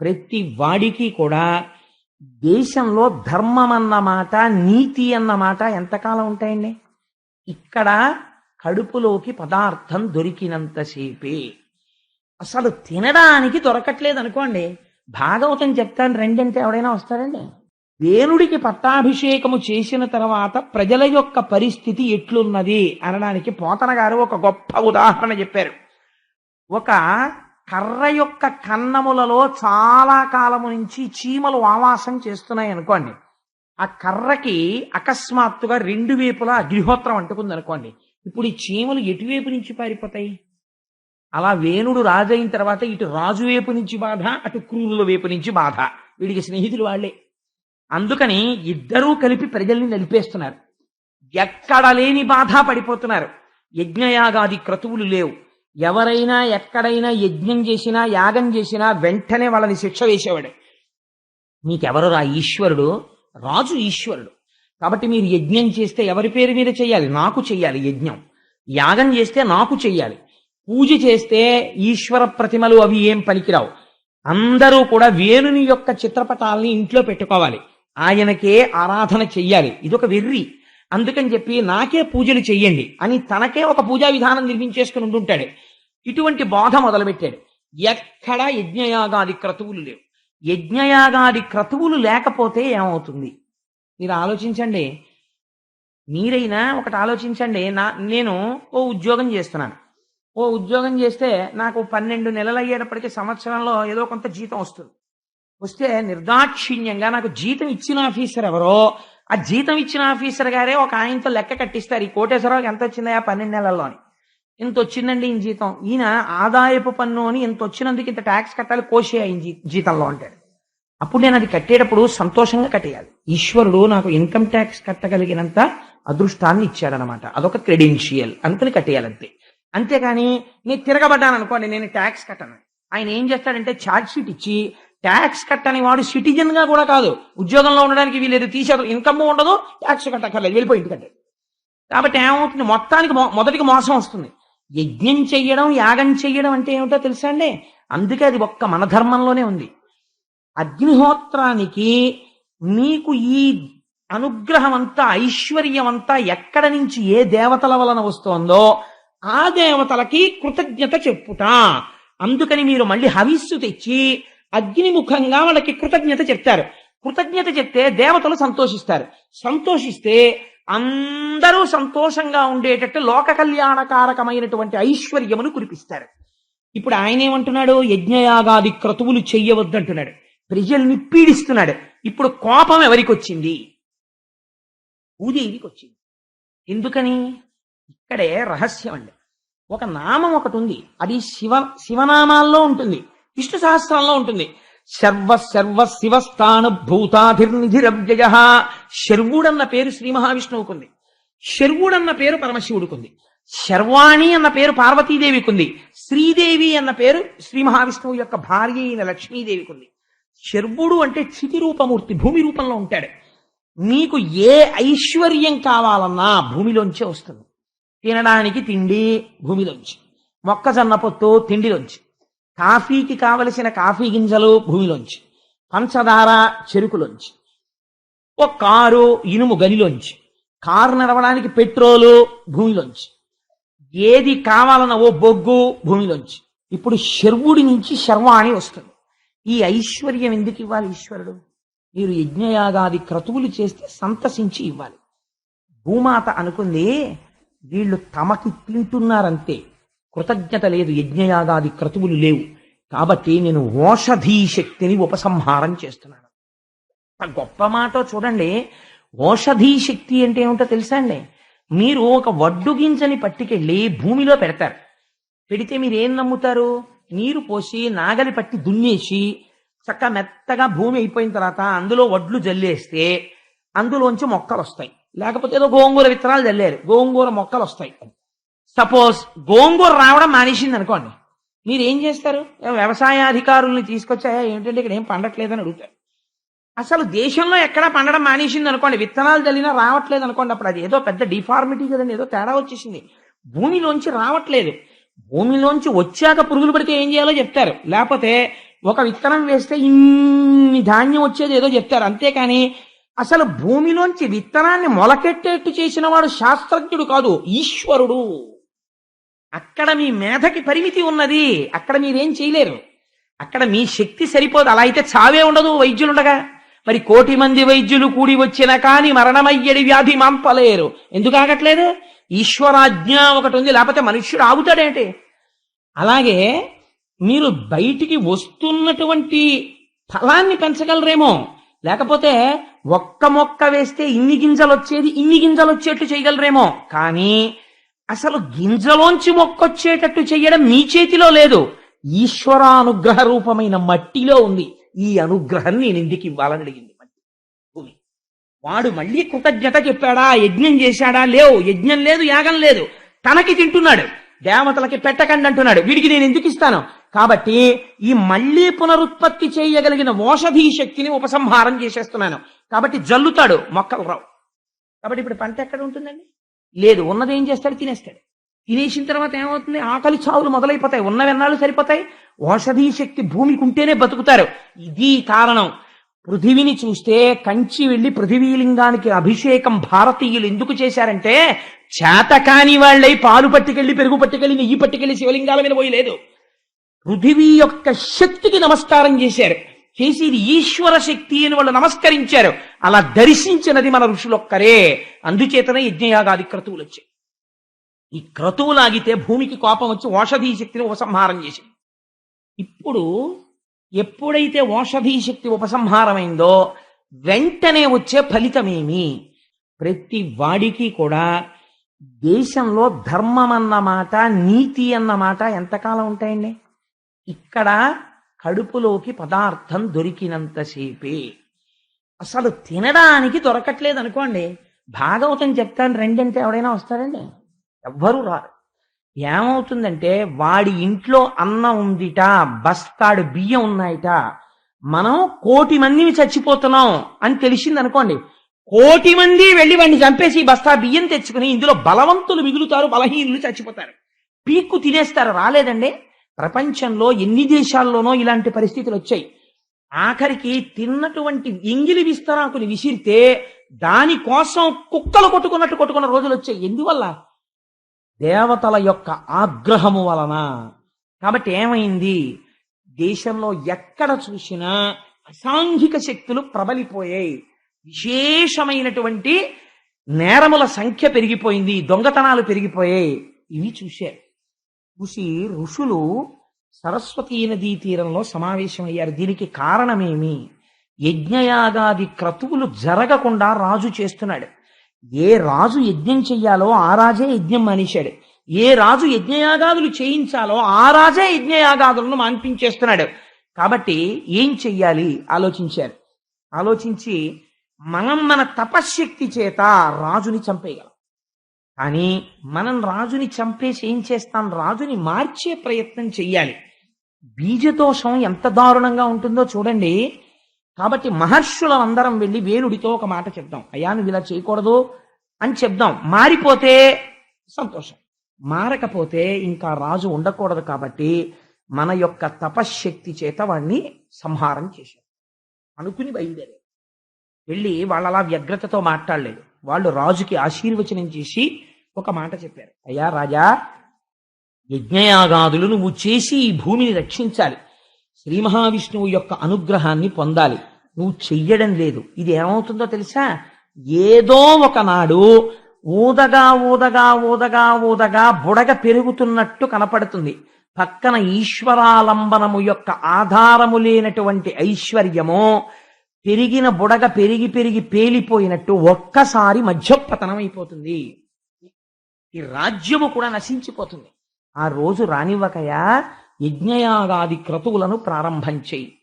ప్రతి వాడికి కూడా దేశంలో ధర్మం అన్న మాట నీతి అన్న మాట ఎంతకాలం ఉంటాయండి? ఇక్కడ కడుపులోకి పదార్థం దొరికినంతసేపే అసలు తినడానికి దొరకట్లేదు అనుకోండి భాగవతం చెప్తాను రెండంటే ఎవడైనా వస్తాడండి దేవుడికి పట్టాభిషేకము చేసిన తర్వాత ప్రజల యొక్క పరిస్థితి ఎట్లున్నది అనడానికి పోతన గారు ఒక గొప్ప ఉదాహరణ చెప్పారు. ఒక కర్ర యొక్క కన్నములలో చాలా కాలము నుంచి చీమలు ఆవాసం చేస్తున్నాయి అనుకోండి. ఆ కర్రకి అకస్మాత్తుగా రెండు వైపులా అగ్నిహోత్రం అంటుకుంది అనుకోండి. ఇప్పుడు ఈ చీమలు ఎటువైపు నుంచి పారిపోతాయి? అలా వేణుడు రాజైన తర్వాత ఇటు రాజు వైపు నుంచి బాధ అటు క్రూరుల వైపు నుంచి బాధ. వీడికి స్నేహితులు వాళ్ళే. అందుకని ఇద్దరూ కలిపి ప్రజల్ని నలిపేస్తున్నారు ఎక్కడ లేని బాధ పడిపోతున్నారు. యజ్ఞయాగాది క్రతువులు లేవు. ఎవరైనా ఎక్కడైనా యజ్ఞం చేసినా యాగం చేసినా వెంటనే వాళ్ళని శిక్ష వేసేవాడు. మీకెవరు రా ఈశ్వరుడు? రాజు ఈశ్వరుడు. కాబట్టి మీరు యజ్ఞం చేస్తే ఎవరి పేరు మీద చేయాలి? నాకు చెయ్యాలి యజ్ఞం. యాగం చేస్తే నాకు చెయ్యాలి పూజ చేస్తే ఈశ్వర ప్రతిమలు అవి ఏం పనికిరావు. అందరూ కూడా వేణుని యొక్క చిత్రపటాలని ఇంట్లో పెట్టుకోవాలి. ఆయనకే ఆరాధన చెయ్యాలి. ఇదొక వెర్రి. అందుకని చెప్పి నాకే పూజలు చెయ్యండి అని తనకే ఒక పూజా విధానం నిర్మించేసుకుని ఉంటుంటాడు ఇటువంటి బాధ మొదలుపెట్టాడు. ఎక్కడా యజ్ఞయాగాది క్రతువులు లేవు. యజ్ఞయాగాది క్రతువులు లేకపోతే ఏమవుతుంది? మీరు ఆలోచించండి. మీరైనా ఒకటి ఆలోచించండి. నా నేను ఓ ఉద్యోగం చేస్తున్నాను. ఓ ఉద్యోగం చేస్తే నాకు పన్నెండు నెలలు అయ్యేటప్పటికి సంవత్సరంలో ఏదో కొంత జీతం వస్తుంది. వస్తే నిర్దాక్షిణ్యంగా నాకు జీతం ఇచ్చిన ఆఫీసర్ ఎవరో ఆ జీతం ఇచ్చిన ఆఫీసర్ గారే ఒక ఆయనతో లెక్క కట్టిస్తారు. ఈ కోటేశ్వరరావుకి ఎంత వచ్చిందా పన్నెండు నెలల్లో అని ఇంత వచ్చిందండి ఈయన జీతం. ఈయన ఆదాయపు పన్ను అని ఇంత వచ్చినందుకు ఇంత ట్యాక్స్ కట్టాలి కోసే ఆయన జీతంలో అంటాడు. అప్పుడు నేను అది కట్టేటప్పుడు సంతోషంగా కట్టేయాలి. ఈశ్వరుడు నాకు ఇన్కమ్ ట్యాక్స్ కట్టగలిగినంత అదృష్టాన్ని ఇచ్చాడనమాట. అదొక క్రెడెన్షియల్. అనుకుని కట్టేయాలంతే. అంతేగాని నేను తిరగబడ్డాను అనుకోండి నేను ట్యాక్స్ కట్టను. ఆయన ఏం చేస్తాడంటే ఛార్జ్ షీట్ ఇచ్చి ట్యాక్స్ కట్టని వాడు సిటిజన్గా కూడా కాదు. ఉద్యోగంలో ఉండడానికి వీలేదు తీసేదో ఇన్కమ్ ఉండదు ట్యాక్స్ కట్టక్కర్లేదు వెళ్ళిపోయి ఇంటి కాబట్టి ఏమవుతుంది? మొత్తానికి మొదటికి మోసం వస్తుంది. యజ్ఞం చెయ్యడం యాగం చెయ్యడం అంటే ఏమిటో తెలుసా అండి? అందుకే అది ఒక్క మన ధర్మంలోనే ఉంది. అగ్నిహోత్రానికి నీకు ఈ అనుగ్రహం అంతా ఐశ్వర్యం అంతా ఎక్కడ నుంచి ఏ దేవతల వలన వస్తోందో ఆ దేవతలకి కృతజ్ఞత చెప్పుట. అందుకని మీరు మళ్ళీ హవిస్సు తెచ్చి అగ్నిముఖంగా వాళ్ళకి కృతజ్ఞత చెప్తారు. కృతజ్ఞత చెప్తే దేవతలు సంతోషిస్తారు. సంతోషిస్తే అందరూ సంతోషంగా ఉండేటట్టు లోక కళ్యాణకారకమైనటువంటి ఐశ్వర్యమును కురిపిస్తారు. ఇప్పుడు ఆయన ఏమంటున్నాడు? యజ్ఞయాగాది క్రతువులు చెయ్యవద్దంటున్నాడు. ప్రజల్ని పీడిస్తున్నాడు. ఇప్పుడు కోపం ఎవరికి వచ్చింది భూదేవికి వచ్చింది ఎందుకని? ఇక్కడే రహస్యం అండి. ఒక నామం ఒకటి ఉంది. అది శివ శివనామాల్లో ఉంటుంది. విష్ణు సహస్రంలో ఉంటుంది. సర్వ సర్వ శివస్థాన భూతాధిర్నిధిరవ్యయ శర్వుడన్న పేరు శ్రీ మహావిష్ణువుకు ఉంది. శర్వుడన్న పేరు పరమశివుడికి ఉంది శర్వాణి అన్న పేరు పార్వతీదేవికి ఉంది శ్రీదేవి అన్న పేరు శ్రీ మహావిష్ణువు యొక్క భార్య అయిన లక్ష్మీదేవికి ఉంది శర్వుడు అంటే క్షితి రూపమూర్తి భూమి రూపంలో ఉంటాడు. నీకు ఏ ఐశ్వర్యం కావాలన్నా భూమిలోంచే వస్తుంది. తినడానికి తిండి భూమిలోంచి. మొక్కజొన్న పొత్తు తిండిలోంచి. కాఫీకి కావలసిన కాఫీ గింజలు భూమిలోంచి పంచదార చెరుకులోంచి ఓ కారు ఇనుము గనిలోంచి కారు నడవడానికి పెట్రోలు భూమిలోంచి ఏది కావాలన్న ఓ బొగ్గు భూమిలోంచి. ఇప్పుడు శర్వుడి నుంచి శర్వాణి వస్తుంది. ఈ ఐశ్వర్యం ఎందుకు ఇవ్వాలి ఈశ్వరుడు? మీరు యజ్ఞయాగాది క్రతువులు చేస్తే సంతసించి ఇవ్వాలి. భూమాత అనుకుంది వీళ్ళు తమకి తింటున్నారంతే. కృతజ్ఞత లేదు యజ్ఞయాగాది క్రతువులు లేవు. కాబట్టి నేను ఓషధీ శక్తిని ఉపసంహారం చేస్తున్నాను. గొప్ప మాట చూడండి. ఓషధీ శక్తి అంటే ఏమిటో తెలుసా అండి? మీరు ఒక వడ్డు గింజని పట్టుకెళ్ళి భూమిలో పెడతారు. పెడితే మీరు ఏం నమ్ముతారు? నీరు పోసి నాగలి పట్టి దున్నేసి చక్క మెత్తగా భూమి అయిపోయిన తర్వాత అందులో వడ్లు జల్లేస్తే అందులోంచి మొక్కలు వస్తాయి లేకపోతే ఏదో గోంగూర విత్తనాలు జల్లారు. గోంగూర మొక్కలు వస్తాయి సపోజ్ గోంగూర రావడం మానేసింది అనుకోండి మీరు ఏం చేస్తారు? వ్యవసాయ అధికారుల్ని తీసుకొచ్చాయా? ఏంటంటే ఇక్కడ ఏం పండట్లేదని అడుగుతారు. అసలు దేశంలో ఎక్కడా పండడం మానేసింది అనుకోండి విత్తనాలు చల్లినా రావట్లేదు అనుకోండి అప్పుడు అది ఏదో పెద్ద డిఫార్మిటీ కదండి ఏదో తేడా వచ్చేసింది. భూమిలోంచి రావట్లేదు. భూమిలోంచి వచ్చాక పురుగులు పడితే ఏం చేయాలో చెప్తారు. లేకపోతే ఒక విత్తనం వేస్తే ఇన్ని ధాన్యం వచ్చేది ఏదో చెప్తారు. అంతేకాని అసలు భూమిలోంచి విత్తనాన్ని మొలకెట్టేట్టు చేసిన వాడు శాస్త్రజ్ఞుడు కాదు ఈశ్వరుడు. అక్కడ మీ మేధకి పరిమితి ఉన్నది. అక్కడ మీరేం చేయలేరు. అక్కడ మీ శక్తి సరిపోదు. అలా అయితే చావే ఉండదు వైద్యులుండగా. మరి కోటి మంది వైద్యులు కూడి వచ్చిన కాని మరణమయ్యడి వ్యాధి మాంపలేరు. ఎందుకు ఆగట్లేదు? ఈశ్వరాజ్ఞ ఒకటి ఉంది. లేకపోతే మనుష్యుడు ఆగుతాడేంటి? అలాగే మీరు బయటికి వస్తున్నటువంటి ఫలాన్ని పెంచగలరేమో. లేకపోతే ఒక్క మొక్క వేస్తే ఇన్ని గింజలు వచ్చేది ఇన్ని గింజలు వచ్చేట్టు చేయగలరేమో. కానీ అసలు గింజలోంచి మొక్కొచ్చేటట్టు చేయడం చెయ్యడం మీ చేతిలో లేదు. ఈశ్వరానుగ్రహ రూపమైన మట్టిలో ఉంది. ఈ అనుగ్రహం నేను ఎందుకు ఇవ్వాలని అడిగింది మట్టి భూమి. వాడు మళ్ళీ కృతజ్ఞత చెప్పాడా? యజ్ఞం చేశాడా? లేవు. యజ్ఞం లేదు యాగం లేదు. తనకి తింటున్నాడు. దేవతలకి పెట్టకండి అంటున్నాడు. వీడికి నేను ఎందుకు ఇస్తాను? కాబట్టి ఈ మళ్ళీ పునరుత్పత్తి చేయగలిగిన ఓషధీ శక్తిని ఉపసంహారం చేసేస్తున్నాను. కాబట్టి జల్లుతాడు మొక్కలు రావు. కాబట్టి ఇప్పుడు పంట ఎక్కడ ఉంటుందండి? లేదు ఉన్నది ఏం చేస్తాడు? తినేస్తాడు. తినేసిన తర్వాత ఏమవుతుంది? ఆకలి చావులు మొదలైపోతాయి. ఉన్నవెన్నాళ్ళు సరిపోతాయి. ఓషధీ శక్తి భూమికి ఉంటేనే బతుకుతారు. ఇది కారణం. పృథివిని చూస్తే కంచి వెళ్ళి పృథివీలింగానికి అభిషేకం భారతీయులు ఎందుకు చేశారంటే చేతకాని వాళ్ళై పాలు పట్టుకెళ్ళి పెరుగు పట్టుకెళ్ళి నెయ్యి పట్టుకెళ్ళి శివలింగాల మీద పోయలేదు. పృథివీ యొక్క శక్తికి నమస్కారం చేశారు. చేసి ఇది ఈశ్వర శక్తి అని వాళ్ళు నమస్కరించారు. అలా దర్శించినది మన ఋషులొక్కరే. అందుచేతనే యజ్ఞయాగాది క్రతువులు వచ్చాయి. ఈ క్రతువులాగితే భూమికి కోపం వచ్చి ఓషధీ శక్తిని ఉపసంహారం చేసింది. ఇప్పుడు ఎప్పుడైతే ఓషధీ శక్తి ఉపసంహారమైందో వెంటనే వచ్చే ఫలితమేమి? ప్రతి వాడికి కూడా దేశంలో ధర్మం అన్న మాట నీతి అన్న మాట ఎంతకాలం ఉంటాయండి? ఇక్కడ కడుపులోకి పదార్థం దొరికినంతసేపే. అసలు తినడానికి దొరకట్లేదు అనుకోండి భాగవతం చెప్తాను రెండంటే ఎవడైనా వస్తారండి? ఎవ్వరూ రారు. ఏమవుతుందంటే వాడి ఇంట్లో అన్నం ఉందిట బస్తాడు బియ్యం ఉన్నాయిట మనం కోటి మందిని చచ్చిపోతున్నాం అని తెలిసింది అనుకోండి కోటి మంది వెళ్ళి వాడిని చంపేసి బస్తా బియ్యం తెచ్చుకుని ఇందులో బలవంతులు మిగులుతారు బలహీనులు చచ్చిపోతారు. పీక్కు తినేస్తారు రాలేదండి? ప్రపంచంలో ఎన్ని దేశాల్లోనో ఇలాంటి పరిస్థితులు వచ్చాయి. ఆఖరికి తిన్నటువంటి ఎంగిలి విస్తరాకుని విసిరితే దానికోసం కుక్కలు కొట్టుకున్నట్టు కొట్టుకున్న రోజులు వచ్చాయి. ఎందువల్ల? దేవతల యొక్క ఆగ్రహము వలన. కాబట్టి ఏమైంది? దేశంలో ఎక్కడ చూసినా అసాంఘిక శక్తులు ప్రబలిపోయాయి. విశేషమైనటువంటి నేరముల సంఖ్య పెరిగిపోయింది దొంగతనాలు పెరిగిపోయాయి. ఇవి చూశారు. చూసి ఋషులు సరస్వతీ నదీ తీరంలో సమావేశమయ్యారు. దీనికి కారణమేమి? యజ్ఞయాగాది క్రతువులు జరగకుండా రాజు చేస్తున్నాడు. ఏ రాజు యజ్ఞం చెయ్యాలో ఆ రాజే యజ్ఞం మానేశాడు. ఏ రాజు యజ్ఞయాగాదులు చేయించాలో ఆ రాజే యజ్ఞయాగాదులను మాన్పించేస్తున్నాడు. కాబట్టి ఏం చెయ్యాలి? ఆలోచించారు. ఆలోచించి మనం మన తపశ్శక్తి చేత రాజుని చంపేయగలం. కానీ మనం రాజుని చంపేసి ఏం చేస్తాం? రాజుని మార్చే ప్రయత్నం చెయ్యాలి. బీజదోషం ఎంత దారుణంగా ఉంటుందో చూడండి. కాబట్టి మహర్షులం అందరం వెళ్ళి వేణుడితో ఒక మాట చెప్దాం. అయ్యా నువ్వు ఇలా చేయకూడదు అని చెప్దాం. మారిపోతే సంతోషం. మారకపోతే ఇంకా రాజు ఉండకూడదు కాబట్టి మన యొక్క తపశ్శక్తి చేత వాడిని సంహారం చేశారు. అనుకుని బయలుదేరారు. వెళ్ళి వాళ్ళలా అలా వ్యగ్రతతో మాట్లాడలేదు. వాళ్ళు రాజుకి ఆశీర్వచనం చేసి ఒక మాట చెప్పారు. అయ్యా రాజా యజ్ఞయాగాదులు నువ్వు చేసి ఈ భూమిని రక్షించాలి. శ్రీ మహావిష్ణువు యొక్క అనుగ్రహాన్ని పొందాలి. నువ్వు చెయ్యడం లేదు. ఇది ఏమవుతుందో తెలుసా? ఏదో ఒకనాడు ఊదగా ఊదగా ఊదగా ఊదగా బుడగ పెరుగుతున్నట్టు కనపడుతుంది. పక్కన ఈశ్వరాలంబనము యొక్క ఆధారము లేనటువంటి ఐశ్వర్యము పెరిగిన బుడగ పెరిగి పెరిగి పేలిపోయినట్టు ఒక్కసారి మధ్యపతనం అయిపోతుంది. ఈ రాజ్యము కూడా నశించిపోతుంది. ఆ రోజు రానివ్వకయా? యజ్ఞయాగాది క్రతువులను ప్రారంభం చేయి.